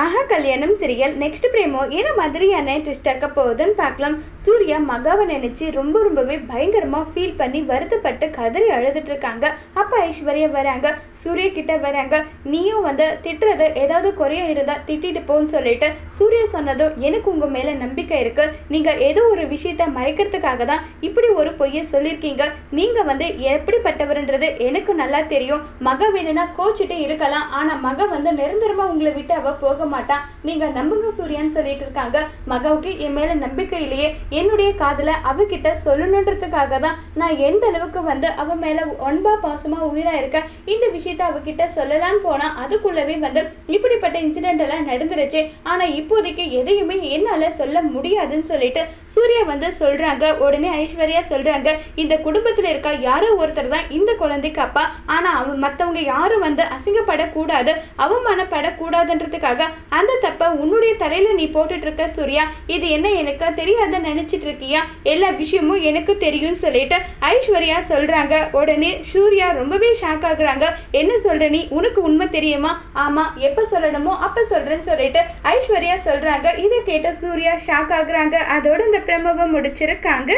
ஆஹா கல்யாணம் serial next பிரேமோ என்ன மாதிரியான ட்விஸ்ட் ஆக்க போகுதுன்னு பார்க்கலாம். சூர்யா மகாவை நினைச்சு ரொம்ப ரொம்பவே பயங்கரமா ஃபீல் பண்ணி வருத்தப்பட்டு கதறி அழுதுட்டு இருக்காங்க. அப்ப ஐஸ்வர்யா வராங்க சூர்யா கிட்ட வராங்க. நீயும் வந்து திட்டுறது ஏதாவது குறைய இருந்தா திட்டிட்டு போன்னு சொல்லிட்டு சூர்யா சொன்னதும் எனக்கு உங்கள் மேலே நம்பிக்கை இருக்கு. நீங்கள் ஏதோ ஒரு விஷயத்த மறைக்கிறதுக்காக தான் இப்படி ஒரு பொய்யை சொல்லியிருக்கீங்க நீங்கள் வந்து எப்படிப்பட்டவர்ன்றது எனக்கு நல்லா தெரியும். மக வேணும்னா கோச்சிட்டு இருக்கலாம். ஆனால் மக வந்து நிரந்தரமாக உங்களை விட்டு அவள் போக மாட்டான் நீங்கள் நம்புங்க சூர்யான்னு சொல்லிட்டு இருக்காங்க. மகவுக்கு என் மேலே நம்பிக்கை இல்லையே. என்னுடைய காதில் அவகிட்ட சொல்லணுன்றதுக்காக தான் நான் எந்த அளவுக்கு வந்து அவள் மேலே ஒன்பா பாசமாக உயிராக உயிரா இந்த விஷயத்த அவகிட்ட சொல்லலான்னு போனால் அதுக்குள்ளவே வந்து இப்படிப்பட்ட இன்சிடென்ட் எல்லாம் நடந்துருச்சு. ஆனால் இப்போதைக்கு எதையுமே என்னால் சொல்ல முடியாதுன்னு சொல்லிட்டு சூர்யா வந்து சொல்கிறாங்க உடனே ஐஸ்வர்யா சொல்கிறாங்க இந்த குடும்பத்தில் இருக்க யாரோ ஒருத்தர் தான் இந்த குழந்தைக்கு அப்பா. ஆனால் அவன் மற்றவங்க யாரும் வந்து அசிங்கப்படக்கூடாது அவமானப்படக்கூடாதுன்றதுக்காக அந்த தப்பை உன்னுடைய தலையில் நீ போட்டுட்டு இருக்க சூர்யா. இது என்ன எனக்கு தெரியாத நினச்சிட்டு இருக்கியா எல்லா விஷயமும் எனக்கு தெரியும்னு சொல்லிட்டு ஐஸ்வர்யா சொல்கிறாங்க உடனே சூர்யா ரொம்ப ரொம்பவே ஷாக் ஆகுறாங்க. என்ன சொல்ற நீ? உனக்கு உண்மை தெரியுமா? ஆமா எப்ப சொல்லணுமோ அப்ப சொல்றேன்னு சொல்லிட்டு ஐஸ்வர்யா சொல்றாங்க. இதை கேட்ட சூர்யா ஷாக் ஆகுறாங்க. அதோட இந்த பிரமவை முடிச்சிருக்காங்க.